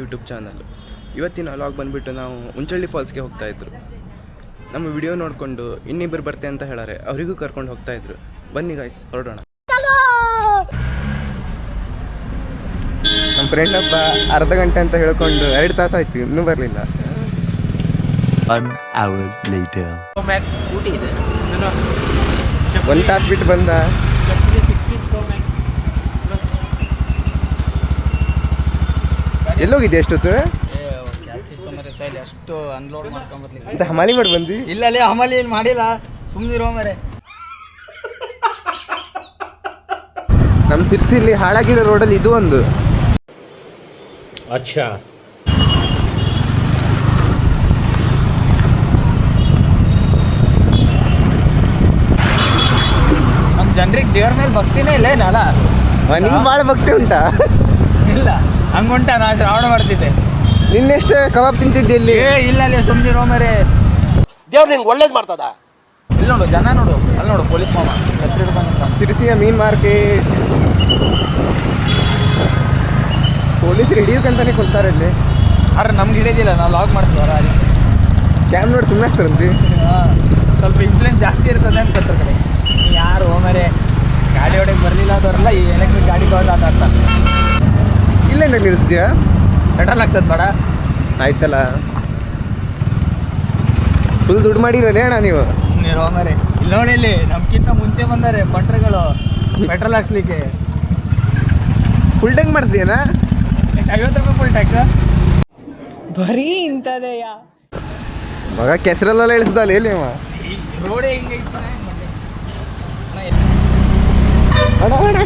YouTube channel. ಇವತ್ತಿನ vlog ಬಂದುಬಿಟ್ಟು ನಾವು ಉಂಚಳ್ಳಿ ಫಾಲ್ಸ್ಗೆ ಹೋಗ್ತಾ ಇದ್ರು. ನಮ್ಮ ವಿಡಿಯೋ ನೋಡಿಕೊಂಡು ಇನ್ನಿಬ್ಬರು ಬರ್ತೆ ಅಂತ ಹೇಳಾರೆ. ಅವರಿಗೂ ಕರ್ಕೊಂಡು ಹೋಗ್ತಾ ಇದ್ರು. ಬನ್ನಿ ಗಾಯ್ಸ್ ಹೊರಡೋಣ. ನಮ್ಮ ಫ್ರೆಂಡ್ ಹಬ್ಬ ಅರ್ಧ ಗಂಟೆ ಅಂತ ಹೇಳ್ಕೊಂಡು ಎರಡು ತಾಸು ಆಯ್ತು ಇನ್ನೂ ಬರಲಿಲ್ಲ. ಒಂದು ತಾಸು ಬಿಟ್ಟು ಬಂದ. ಎಲ್ಲೋಗಿದ್ದೆ ಎಷ್ಟೊತ್ತು? ಅಷ್ಟು ಅನ್ಲೋಡ್ ಮಾಡ್ಕೊಂಬರ್ಲಿಲ್ಲ ಅಂತ ಹಮಾಲಿ ಮಾಡಿ ಬಂದಿ? ಇಲ್ಲ ಲೇ ಹಮಾಲಿ ಏನು ಮಾಡಿಲ್ಲ. ಸುಮ್ಮನಿರೋ ಮರೆ ನಮ್ಮ ಇಲ್ಲಿ ಹಾಳಾಗಿರೋ ರೋಡಲ್ಲಿ ಇದು ಒಂದು. ಅಚ್ಚಾ. ನಮ್ಮ ಜನರಿಗೆ ದೇವ್ರ ಮೇಲೆ ಭಕ್ತಿನೇ ಇಲ್ಲೇನಲ್ಲ ನಿಮ್ಗೆ ಭಾಳ ಭಕ್ತಿ ಉಂಟಾ? ಇಲ್ಲ. ಹಂಗುಂಟ ನಾ ಶ್ರಾವಣ ಮಾಡ್ತಿದ್ದೆ. ನಿನ್ನೆಷ್ಟೇ ಕಬಾಬ್ ತಿಂತಿದ್ದೆ ಇಲ್ಲಿ? ಏ ಇಲ್ಲ ಅಲ್ಲಿ ಸುಮ್ಮನಿರೋ ಮರೆ ದೇವ್ರು ನಿಂಗೆ ಒಳ್ಳೇದು ಮಾಡ್ತದ? ಇಲ್ಲ ನೋಡು ಜನ ನೋಡು. ಅಲ್ಲಿ ನೋಡು ಪೊಲೀಸ್ ಮಾಮ. ಹತ್ತಿರ ಸಿರಿಸಿಯ ಮೀನ್ ಮಾರ್ಕೆಟ್ ಪೊಲೀಸರು ಹಿಡಿಯೋಕಂತಾನೆ ಕೊಡ್ತಾರೆ ಇಲ್ಲಿ. ಆದ್ರೆ ನಮ್ಗೆ ಹಿಡಿಯೋದಿಲ್ಲ ನಾವು ಲಾಗ್ ಮಾಡ್ತೀವಲ್ಲ ಅದಕ್ಕೆ. ಕ್ಯಾಮ್ ನೋಡಿ ಸುಮ್ಮನೆ ಆಗ್ತಾರಂತೆ ಹಾಂ ಸ್ವಲ್ಪ ಇನ್ಫ್ಲೂಯೆನ್ಸ್ ಜಾಸ್ತಿ ಇರ್ತದೆ ಅಂತ ಕತ್ರ ಕಡೆ. ಯಾರು ಹೋಮರೆ ಗಾಡಿ ಹೊಡೆಗೆ ಬರಲಿಲ್ಲ ಅದವರೆಲ್ಲ ಈ ಎಲೆಕ್ಟ್ರಿಕ್ ಗಾಡಿ ಹೋದ ಅರ್ಥ ಇಲ್ಲಿಂದ ನಿಲ್ಲಿಸ್ತೀಯಾ ಪೆಟ್ರೋಲ್ ಹಾಕ್ಸದ್ ಬೇಡ. ಆಯ್ತಲ್ಲ. ಫುಲ್ ದುಡ್ಡು ಮಾಡಿರಲ್ಲ ಅಣ್ಣ ನೀವು? ಇಲ್ಲಿ ನೋಡಿ ಇಲ್ಲಿ ನಮ್ಗಿಂತ ಮುಂಚೆ ಬಂದಾರೆ ಬಂಟ್ರೆಗಳು ಪೆಟ್ರೋಲ್ ಹಾಕ್ಸ್ಲಿಕ್ಕೆ. ಫುಲ್ ಟ್ಯಾಂಕ್ ಮಾಡ್ತೀಯನಾ ಐವತ್ತು ರೂಪಾಯಿ ಫುಲ್ ಟ್ಯಾಂಕ್ ಬರೀ ಇಂಥದೆಯಾ. ಮಗ ಕೆಸರಲ್ಲೆಲ್ಲ ಇಳಿಸ್ದಲ್ಲ ಎಲ್ಲಿ ನೀವು ರೋಡೇ ಹಿಂಗೆ ಅಣ್ಣ, ಅಣ್ಣ,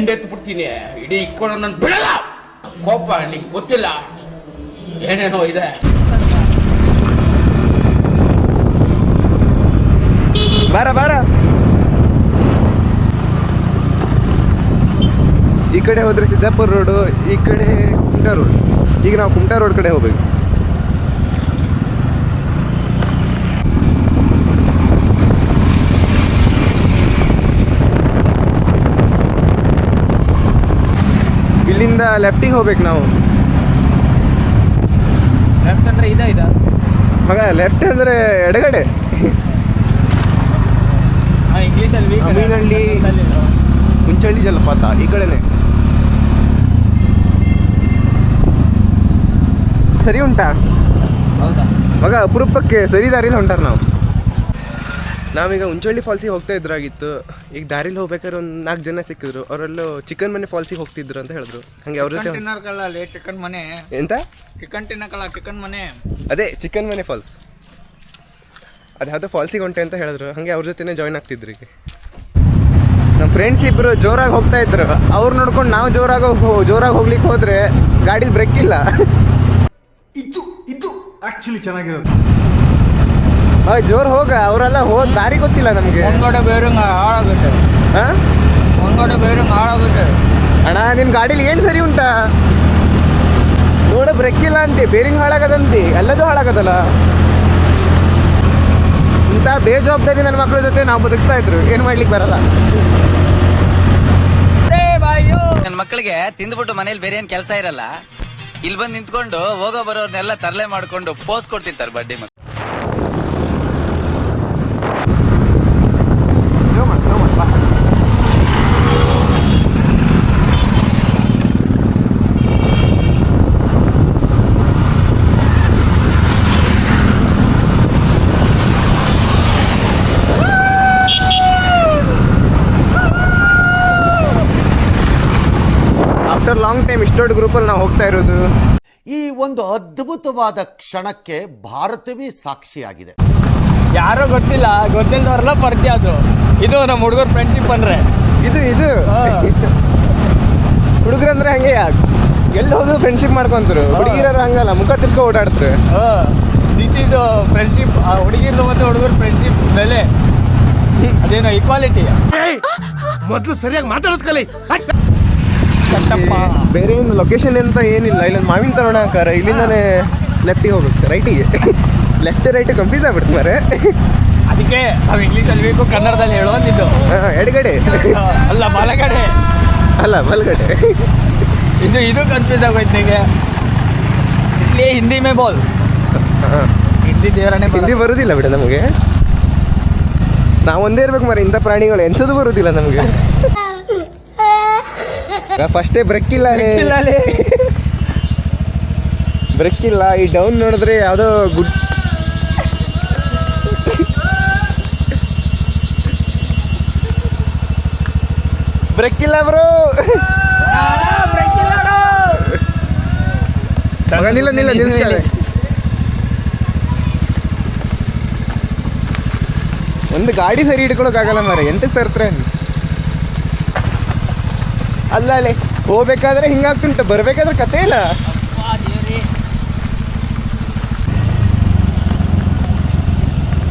ಹಿಂದೆ ಬಿಡ್ತೀನಿ ಇಡೀ ಇಕ್ಕೊಂಡು ನಾನು ಬಿಡಲ್ಲ. ಕೋಪ, ನಿಂಗೆ ಗೊತ್ತಿಲ್ಲ. ಏನೇನೋ ಇದೆ. ಬಾರ ಬಾರ. ಈ ಕಡೆ ಹೋದ್ರೆ ಸಿದ್ದಾಪುರ ರೋಡು, ಈ ಕಡೆ ಕುಮಟಾ ರೋಡ್. ಈಗ ನಾವು ಕುಮಟಾ ರೋಡ್ ಕಡೆ ಹೋಗ್ಬೇಕು. ಇಲ್ಲಿಂದ ಲೆಫ್ಟಿಗೆ ಹೋಗ್ಬೇಕು ನಾವು. ಲೆಫ್ಟ್ ಅಂದ್ರೆ ಇದ ಇದ? ಮಗ ಲೆಫ್ಟ್ ಅಂದ್ರೆ ಎಡಗಡೆ. ಅಮೀನಹಳ್ಳಿ. ಮುಂಚಳ್ಳಿ ಜಲಪಾತ ಈ ಕಡೆನೆ. ಸರಿ ಉಂಟಾ? ಮಗ ಅಪರೂಪಕ್ಕೆ ಸರಿ ದಾರಿಲಿ ಹೊಂಟಾರ ನಾವು. ನಾವೀಗ ಉಂಚಳ್ಳಿ ಫಾಲ್ಸಿಗೆ ಹೋಗ್ತಾ ಇದ್ರಾಗಿತ್ತು. ಈಗ ದಾರಿಲಿ ಹೋಗ್ಬೇಕಾದ್ರೆ ಒಂದು ನಾಲ್ಕು ಜನ ಸಿಕ್ಕಿದ್ರು. ಅವರಲ್ಲೂ ಚಿಕನ್ ಮನೆ ಫಾಲ್ಸಿಗೆ ಹೋಗ್ತಿದ್ರು ಅಂತ ಹೇಳಿದ್ರು. ಹಂಗೆ ಅವ್ರ ಜೊತೆ ತಿನ್ನಕಲ್ಲ ಚಿಕನ್ ಮನೆ? ಎಂತ? ಚಿಕನ್ ತಿನ್ನಕಲ್ಲ ಚಿಕನ್ ಮನೆ? ಅದೇ ಚಿಕನ್ ಮನೆ ಫಾಲ್ಸ್ ಅದು ಯಾವುದೋ ಫಾಲ್ಸಿಗೆ ಹೊಂಟೆ ಅಂತ ಹೇಳಿದ್ರು. ಹಾಗೆ ಅವ್ರ ಜೊತೆನೇ ಜಾಯ್ನ್ ಆಗ್ತಿದ್ರು ಈಗ. ನಮ್ಮ ಫ್ರೆಂಡ್ಸ್ ಇಬ್ಬರು ಜೋರಾಗಿ ಹೋಗ್ತಾ ಇದ್ರು. ಅವ್ರು ನೋಡ್ಕೊಂಡು ನಾವು ಜೋರಾಗಿ ಹೋಗ್ ಜೋರಾಗಿ ಹೋಗ್ಲಿಕ್ಕೆ ಹೋದ್ರೆ ಗಾಡೀಲಿ ಬ್ರೇಕ್ ಇಲ್ಲ. ಇದು ಇದು ಆಕ್ಚುಲಿ ಚೆನ್ನಾಗಿರೋದು. ಜೋರ್ ಹೋಗ. ಅವರೆಲ್ಲ ಹೋದ್ ದಾರಿ ಗೊತ್ತಿಲ್ಲ ನಮಗೆ. ಒಂಗಡೆ ಬೇರೆ ಹಾಳಾಗುತ್ತೆ. ಹಾಂ? ಬೇರಂಗ ಹಾಳಾಗುತ್ತೆ. ಅಣ್ಣ ನಿಮ್ ಗಾಡಿಲಿ ಏನ್ ಸರಿ ಉಂಟಾ? ನೋಡ ಬ್ರೇಕ್ ಇಲ್ಲ ಅಂತೆ. ಬೇರಿಂಗ್ ಹಾಳಾಗದಂತೆ. ಎಲ್ಲದೂ ಹಾಳಾಗದಲ್ಲ. ಇಂಥ ಬೇಜವಾಬ್ದಾರಿ ನನ್ನ ಮಕ್ಕಳ ಜೊತೆ ನಾವು ಬದುಕ್ತಾ ಇದ್ರು. ಏನು ಮಾಡ್ಲಿಕ್ಕೆ ಬರಲ್ಲ. ನನ್ನ ಮಕ್ಕಳಿಗೆ ತಿಂದ್ಬಿಟ್ಟು ಮನೇಲಿ ಬೇರೆ ಏನ್ ಕೆಲಸ ಇರಲ್ಲ. ಇಲ್ಲಿ ಬಂದು ನಿಂತ್ಕೊಂಡು ಹೋಗೋ ಬರೋರ್ನೆಲ್ಲ ತರಲೆ ಮಾಡ್ಕೊಂಡು ಪೋಸ್ ಕೊಡ್ತಿರ್ತಾರೆ ಬಡ್ಡಿ ಮಕ್ಕಳು ಆಫ್ಟರ್ ಲಾಂಗ್ ಟೈಮ್ ಇಷ್ಟೊಂದು ಗ್ರೂಪಲ್ಲಿ ನಾವು ಹೋಗ್ತಾ ಇರೋದು. ಈ ಒಂದು ಅದ್ಭುತವಾದ ಕ್ಷಣಕ್ಕೆ ಭಾರತವೇ ಸಾಕ್ಷಿಯಾಗಿದೆ. ಯಾರೋ ಗೊತ್ತಿಲ್ಲ ಗೊತ್ತಿಲ್ಲದವ್ರೆಲ್ಲ ಪರಿಚಯ ಅದು. ಇದು ನಮ್ಮ ಹುಡುಗರು ಫ್ರೆಂಡ್ಶಿಪ್ ಅಂದ್ರೆ. ಇದು ಇದು. ಹುಡುಗರಂದ್ರೆ ಹಂಗೆ ಎಲ್ಲಿ ಹೋದ್ರು ಫ್ರೆಂಡ್ಶಿಪ್ ಮಾಡ್ಕೊಂತರು. ಹುಡುಗಿರರು ಹಂಗಲ್ಲ ಮುಖ ತಿಸ್ಕೊ ಓಡಾಡ್ತಾರೆ. ದಿಸ್ ಇದು ಫ್ರೆಂಡ್ಶಿಪ್ ಹುಡುಗಿರ್ದು ಮತ್ತೆ ಹುಡುಗರ ಫ್ರೆಂಡ್ಶಿಪ್ ಬೆಲೆ. ಅದೇನೋ ಈಕ್ವಾಲಿಟಿ ಮೊದಲು ಸರಿಯಾಗಿ ಮಾತಾಡೋದ್ ಕಲಿ. ಬೇರೆ ಏನು ಲೊಕೇಶನ್ ಅಂತ ಏನಿಲ್ಲ. ಇಲ್ಲೊಂದು ಮಾವಿನ ತರೋಣ ಹಾಕಾರ. ಇಲ್ಲಿಂದಾನೆ ಲೆಫ್ಟಿಗೆ ಹೋಗುತ್ತೆ. ರೈಟಿಗೆ ಲೆಫ್ಟ್ ರೈಟ್ ಕನ್ಫ್ಯೂಸ್ ಆಗ್ಬಿಡ್ತಾರೆ ಅದಕ್ಕೆ ನಾವು ಇಂಗ್ಲೀಷಲ್ಲಿ ಬೇಕು ಕನ್ನಡದಲ್ಲಿ ಹೇಳು ಅಂದಿದ್ದು. ಹಾ, ಎಡಗಡೆ. ಅಲ್ಲ ಬಲಗಡೆ. ಅಲ್ಲ ಬಲಗಡೆ. ಇದು ಇದು ಕನ್ಫ್ಯೂಸ್ ಆಗೋಯ್ತು ನಿಮಗೆ ಇಲ್ಲಿ ಹಿಂದಿ ಮೇ ಬೋಲ್. ಹಿಂದಿ ದೇವರನೇ ಹಿಂದಿ ಬರುದಿಲ್ಲ ಬಿಡ ನಮಗೆ. ನಾವು ಒಂದೇ ಇರ್ಬೇಕು ಮರ ಇಂಥ ಪ್ರಾಣಿಗಳು. ಎಂಥದ್ದು ಬರುದಿಲ್ಲ ನಮಗೆ. ಫಸ್ಟೇ ಬ್ರೇಕ್ ಇಲ್ಲ ಬ್ರೇಕ್ ಇಲ್ಲ ಈ ಡೌನ್ ನೋಡಿದ್ರೆ ಯಾವುದೋ ಗುಡ್. ಬ್ರೇಕ್ ಇಲ್ಲ ಬ್ರೋ. ನಿಲ್ಲ ನಿಲ್ಲ ನಿಲ್ಸ್ಕೊಳ್ಳಿ ಒಂದು ಗಾಡಿ ಸರಿ ಹಿಡ್ಕೊಳಕ್ಕಾಗಲ್ಲ ಮಾರ ಎಂತಕ್ಕೆ ತರ್ತಾರೆ? ಅಲ್ಲ ಅಲ್ಲಿ ಹೋಗ್ಬೇಕಾದ್ರೆ ಹಿಂಗಾಗ್ತುಂಟು ಬರ್ಬೇಕಾದ್ರೆ ಕತೆ ಇಲ್ಲ.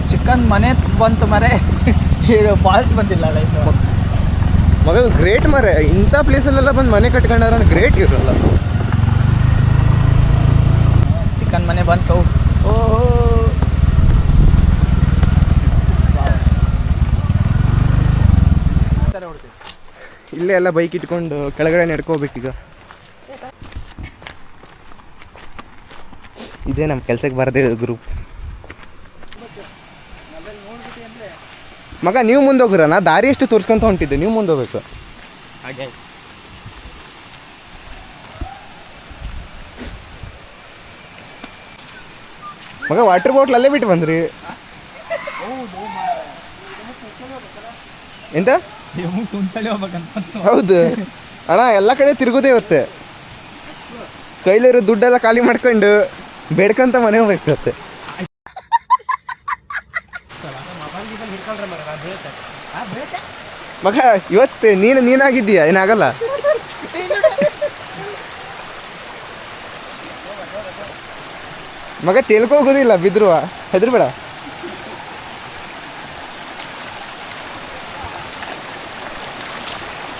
ಚಿಕನ್ ಮನೆ ಬಂತು ಮರೆ. ಫಾಲ್ಸ್ ಬಂದಿಲ್ಲ ಮಗ ಗ್ರೇಟ್ ಮರೆ. ಇಂಥ ಪ್ಲೇಸಲ್ಲೆಲ್ಲ ಬಂದು ಮನೆ ಕಟ್ಕೊಂಡಾರ ಗ್ರೇಟ್ ಇರಲ್ಲ ಚಿಕನ್ ಮನೆ ಬಂತು. ಓ. ಇಲ್ಲೇ ಎಲ್ಲ ಬೈಕ್ ಇಟ್ಕೊಂಡು ಕೆಳಗಡೆ ನಡ್ಕೋಬೇಕೀಗ ಇದೇ ನಮ್ಮ ಕೆಲ್ಸಕ್ಕೆ ಬರದೇ ಗ್ರೂಪ್ ಮಗ ನೀವು ಮುಂದೆ ಹೋಗ್ರ ನಾ ದಾರಿ ಎಷ್ಟು ತೋರಿಸ್ಕೊಂತ ಹೊಂಟಿದ್ದೆ ನೀವು ಮುಂದೋಗ್ಬೇಕು. ಹಾಗೆ. ಮಗ ವಾಟರ್ ಬಾಟ್ಲ್ ಅಲ್ಲೇ ಬಿಟ್ಟು ಬಂದ್ರಿ. ಎಂತ? ಹೌದು. ಅಣ್ಣ, ಎಲ್ಲ ಕಡೆ ತಿರುಗುದೇ ಇವತ್ತೆ. ಕೈಲಿರೋ ದುಡ್ಡೆಲ್ಲ ಖಾಲಿ ಮಾಡ್ಕೊಂಡು ಬೇಡ್ಕಂತ ಮನೆ ಹೋಗ್ಬೇಕಾಗತ್ತೆ ಮಗ, ಇವತ್ತು ನೀನು ನೀನಾಗಿದ್ದೀಯಾ? ಏನಾಗಲ್ಲ? ಮಗ ತೇಲ್ಕೋಗೋದಿಲ್ಲ ಬಿದ್ರುವ. ಹೆದರ್ಬೇಡ.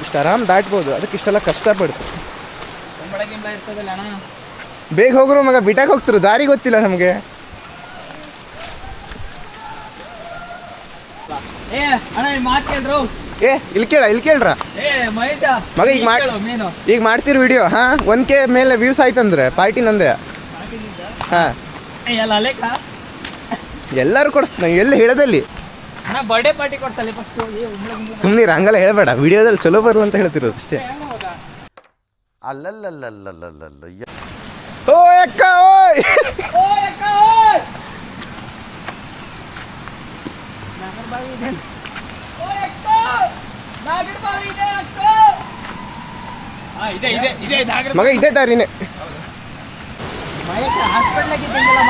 ಇಷ್ಟು ಆರಾಮ್ ದಾಟ್ಬೋದು. ಅದಕ್ಕೆ ಇಷ್ಟೆಲ್ಲ ಕಷ್ಟ ಪಡ್ತು ಬೇಗ ಹೋಗ್ರು ಮಗ. ಬಿಟಾಕ್ ಹೋಗ್ತಿರು. ದಾರಿ ಗೊತ್ತಿಲ್ಲ ನಮಗೆ. ಏ ಇಲ್ಲಿ ಕೇಳ ಇಲ್ಲಿ ಕೇಳ್ರ? ಮಗ ಈಗ ಮಾಡಿ ಈಗ ಮಾಡ್ತಿರೋ ವಿಡಿಯೋ ಹಾ? ಒನ್ ಕೆ ಮೇಲೆ ವ್ಯೂಸ್ ಆಯ್ತಂದ್ರೆ ಪಾರ್ಟಿ ನಂದೆ. ಹಾ. ಎಲ್ಲರೂ ಕೊಡಿಸ್ತಾನೆ ಎಲ್ಲಿ ಹೇಳದಲ್ಲಿ? ಅಣ್ಣ ಬರ್ಡೇ ಪಾರ್ಟಿ ಕೊಡ್ಸಲ್ಲ ಫಸ್ಟು ಸುಮ್ಮನೆ ಹಂಗಲ್ಲ ಹೇಳಬೇಡ. ವಿಡಿಯೋದಲ್ಲಿ ಚಲೋ ಬರಲ್ಲ ಅಂತ ಹೇಳ್ತಿರೋದು ಅಷ್ಟೇ. ಅಲ್ಲಲ್ಲಲ್ಲಲ್ಲಲ್ಲಲ್ಲ ಓ ಅಕ್ಕ ಓಯ್! ಆ, ಇದೆ ಇದೆ ಇದೆ ನಾಗರ ಮಗ ಇದೇ ದಾರಿನೇ ಹಾಸ್ಪಿಟ್ಲಾಗಿ ಹಿಂಗೆಲ್ಲ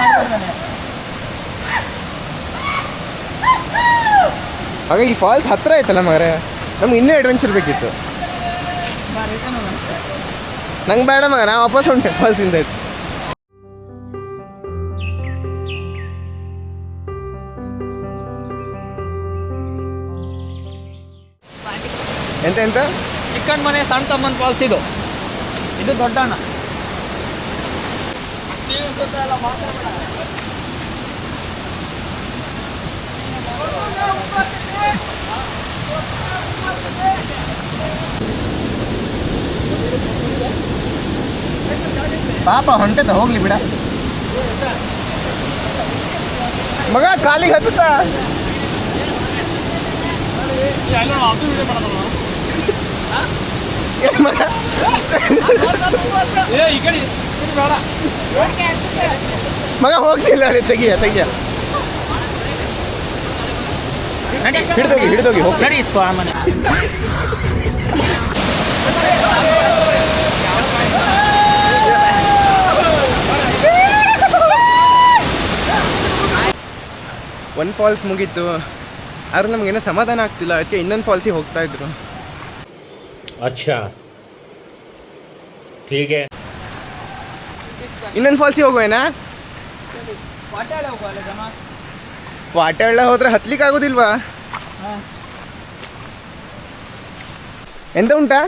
ಮಗ ಈ ಫಾಲ್ಸ್ ಹತ್ರ ಆಯ್ತಲ್ಲ ಮಗರೆ? ನಮ್ಗೆ ಇನ್ನೂ ಅಡ್ವೆಂಚರ್ ಬೇಕಿತ್ತು. ನಂಗೆ ಬೇಡ ಮಗ, ನಾ ವಾಪಸ್ ಹೊಂಟೆ ಫಾಲ್ಸಿಂದ ಆಯ್ತು. ಎಂತ ಎಂತ? ಚಿಕ್ಕನ್ ಮನೆ, ಸಣ್ಣ ತಮ್ಮನ ಫಾಲ್ಸ್ ಇದು. ಇದು ದೊಡ್ಡ ಅಣ್ಣ ಪಾಪ ಹೊಂಟದ ಹೋಗ್ಲಿ ಬಿಡ ಮಗ ಕಾಲಿಗೆ ಹತ್ತುತ್ತಾ ಏ ಮಗ ಏ ಈ ಕಡೆ ಇದು ಬೇಡ ಮಗ ಹೋಗ್ತಿಲ್ಲ ರೀ ತೆಗಿಯ ತೆಗಿಯ ನಡಿ ಹಿಡಿದೋಗಿ ಹಿಡಿದೋಗಿ ಹೋಗಿ. ನಡಿ ಸ್ವಾಮನೆ. ಒಂದು ಫಾಲ್ಸ್ ಮುಗೀತು. ಆದ್ರೆ ನಮಗೇನೋ ಸಮಾಧಾನ ಆಗ್ತಿಲ್ಲ. ಅದಕ್ಕೆ ಇನ್ನೊಂದು ಫಾಲ್ಸಿಗೆ ಹೋಗ್ತಾ ಇದ್ರು. ಅಚ್ಚಾ. ಹೀಗೆ. ಇನ್ನೊಂದು ಫಾಲ್ಸಿಗೆ ಹೋಗೋಣ ವಾಟೆಳ್ಳ ಹೋದ್ರೆ ಹತ್ಲಿಕ್ಕೆ ಆಗೋದಿಲ್ವಾ ಎಂತ ಉಂಟಾ?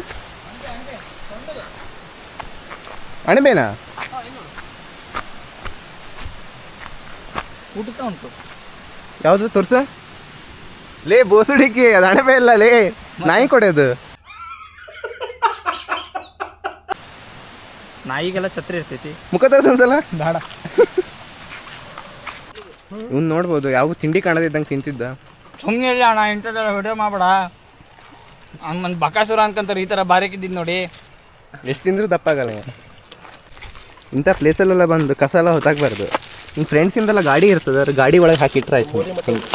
ಅಣಬೇನಾ? ಊಟಕ್ಕೆ ಉಂಟು. ಯಾವುದು ತೋರ್ಸ? ಲೇ ಬೋಸುಡಿಕೆ ಅದು ಅಣಬೆ ಇಲ್ಲ ಲೇ. ನಾಯಿ ಕೊಡೋದು. ನಾಯಿಗೆಲ್ಲ ಛತ್ರಿ ಇರ್ತೈತಿ. ಮುಖ ತೋರ್ಸಲ್ಲ ಬೇಡ. ಇವ್ನು ನೋಡ್ಬೋದು ಯಾವ ತಿಂಡಿ ಕಾಣದಿದ್ದಂಗೆ ತಿಂತಿದ್ದ. ಸುಮ್ಮನೆ ಇಲ್ಲ ಅಣ್ಣ ಇಂಥದ್ದೆಲ್ಲ ವಿಡಿಯೋ ಮಾಡಬೇಡ. ಒಂದು ಬಕಾಸುರ ಅನ್ಕಂತಾರೆ ಈ ಥರ ಬಾರಿಕಿದ್ದಿದ್ದು ನೋಡಿ. ಎಷ್ಟು ತಿಂದರೂ ದಪ್ಪಾಗಲ್ಲ ಇವ. ಇಂಥ ಪ್ಲೇಸಲ್ಲೆಲ್ಲ ಬಂದು ಕಸ ಎಲ್ಲ ಹೊತ್ತಾಗಬಾರ್ದು. ನಿಮ್ಮ ಫ್ರೆಂಡ್ಸಿಂದೆಲ್ಲ ಗಾಡಿ ಇರ್ತದೆ ಅದ್ರ ಗಾಡಿ ಒಳಗೆ ಹಾಕಿಟ್ರೆ ಆಯ್ತು. ಹಿಂಗೆ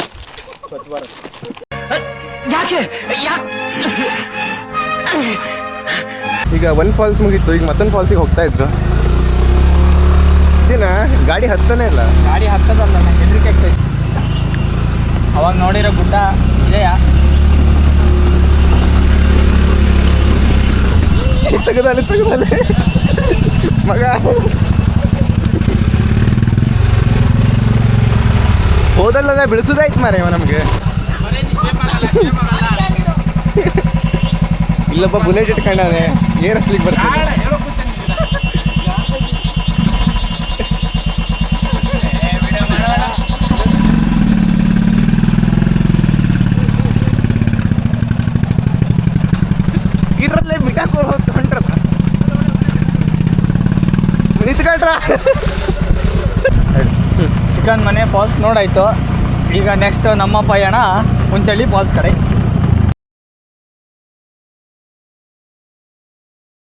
ಈಗ ಒಂದು ಫಾಲ್ಸ್ ಮುಗೀತು ಈಗ ಮತ್ತೊಂದು ಫಾಲ್ಸಿಗೆ ಹೋಗ್ತಾ ಇದ್ರು. ಇದೇನಾ ಗಾಡಿ ಹತ್ತನೇ ಇಲ್ಲ. ಗಾಡಿ ಹತ್ತದಲ್ಲ ನಂಗೆ ಹೆದರಿಕೆ ಆಗ್ತೈತಿ ಅವಾಗ ನೋಡಿರೋ ಗುಡ್ಡ ಇದೆಯಾ? ತೆಗದಲ್ಲಿ ತೆಗದಲ್ಲಿ. ಮಗ. ಹೋದಲ್ಲ ಬಿಡಿಸೋದಾಯ್ತು ಮಾರ ಇವ ನಮಗೆ. ಇಲ್ಲಪ್ಪ ಬುಲೆಟ್ ಇಟ್ಕೊಂಡಾನೆ ಏರ್ ಹಸ್ಲಿಕ್ಕೆ ಬರ್ತದೆ ಇರಲ್ಲೇ ಬಿಟ್ಟಾಕೊಂಡು ಹೋಗಿ ಹೊಂಟ್ರದ ನಿಂತ್ಕೊಳ್ರ ಚಿಕನ್ ಮನೆ ಫಾಲ್ಸ್ ನೋಡಾಯ್ತು. ಈಗ ನೆಕ್ಸ್ಟ್ ನಮ್ಮ ಪಯಣ ಮುಂಚಳ್ಳಿ ಫಾಲ್ಸ್ ಕಡೆ.